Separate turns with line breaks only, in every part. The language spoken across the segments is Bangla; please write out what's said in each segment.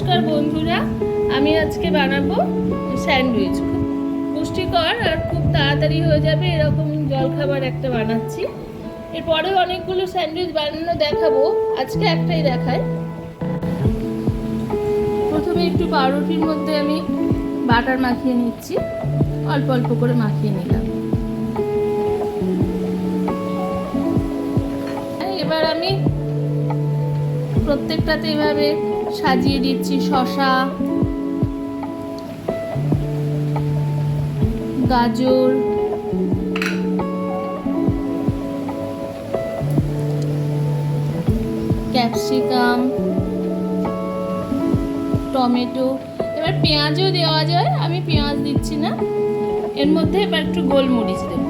নমস্কার বন্ধুরা, আমি আজকে বানাবো স্যান্ডউইচ। পুষ্টিকর আর খুব তাড়াতাড়ি হয়ে যাবে এরকম জলখাবার একটা বানাচ্ছি। এরপরেও অনেকগুলো স্যান্ডউইচ বানানো দেখাবো, আজকে একটাই দেখায় প্রথমে একটু পাউরুটির মধ্যে আমি বাটার মাখিয়ে নিচ্ছি, অল্প অল্প করে মাখিয়ে নিলাম। এবার আমি প্রত্যেকটাতে এভাবে সাজিয়ে দিচ্ছি শশা, গাজর, ক্যাপসিকাম, টমেটো। এবার পেঁয়াজও দেওয়া যায়, আমি পেঁয়াজ দিচ্ছি না। এর মধ্যে এবার একটু গোলমরিচ দেবো।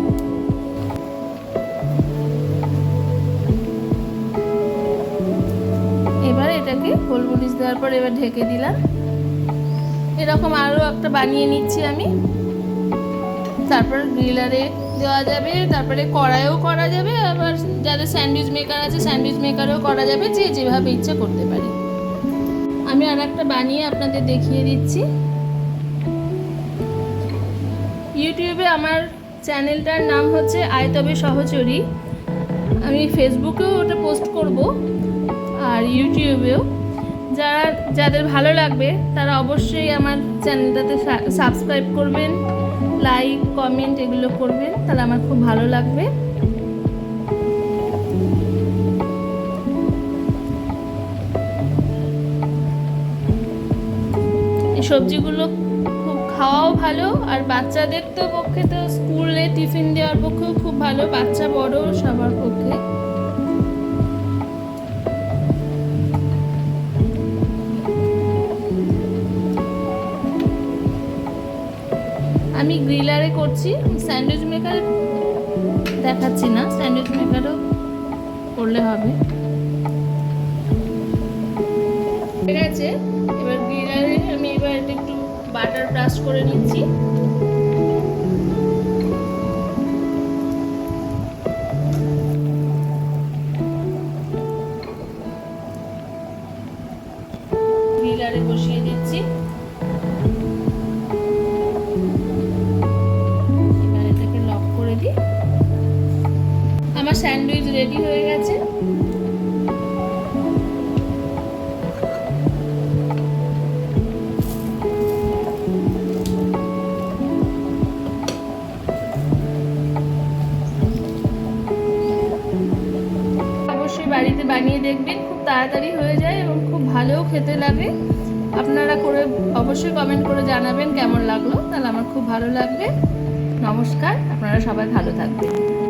এটাকে গোলমরিচ দেওয়ার পর এবার ঢেকে দিলাম। এরকম আরও একটা বানিয়ে নিচ্ছি আমি। তারপর গ্রিলারে দেওয়া যাবে, তারপরে কড়াইও করা যাবে, আবার যাদের স্যান্ডউইচ মেকার আছে স্যান্ডউইচ মেকারেও করা যাবে, যে যেভাবে ইচ্ছা করতে পারে। আমি আর একটা বানিয়ে আপনাদের দেখিয়ে দিচ্ছি। ইউটিউবে আমার চ্যানেলটার নাম হচ্ছে আয়তবে সহচরী। আমি ফেসবুকেও ওটা পোস্ট করব। আর ইউটিউবেও। যারা, যাদের ভালো লাগবে, তারা অবশ্যই আমার চ্যানেলটাতে সাবস্ক্রাইব করবেন লাইক কমেন্ট এগুলো করবেন, তাহলে আমার খুব ভালো লাগবে। সবজিগুলো খুব খাওয়াও ভালো, আর বাচ্চাদের তো পক্ষে তো স্কুলে টিফিন দেওয়ার পক্ষেও খুব ভালো, বাচ্চা বড় সবার পক্ষে। আমি গ্রিলারে করছি স্যান্ডউইচ মেকারে দেখাচ্ছি না, স্যান্ডউইচ মেকারও করলে হবে। ঠিক আছে, এবার গ্রিলারে আমি এবার একটু বাটার ব্রাশ করে নিচ্ছি। গ্রিলারে বসিয়ে দিচ্ছি। স্যান্ডউইচ রেডি হয়ে গেছে। বাড়িতে বানিয়ে দেখবেন, খুব তাড়াতাড়ি হয়ে যায় এবং খুব ভালোও খেতে লাগে। আপনারা করে অবশ্যই কমেন্ট করে জানাবেন কেমন লাগল। তাহলে আমার খুব ভালো লাগবে। নমস্কার, আপনারা সবাই ভালো থাকবেন।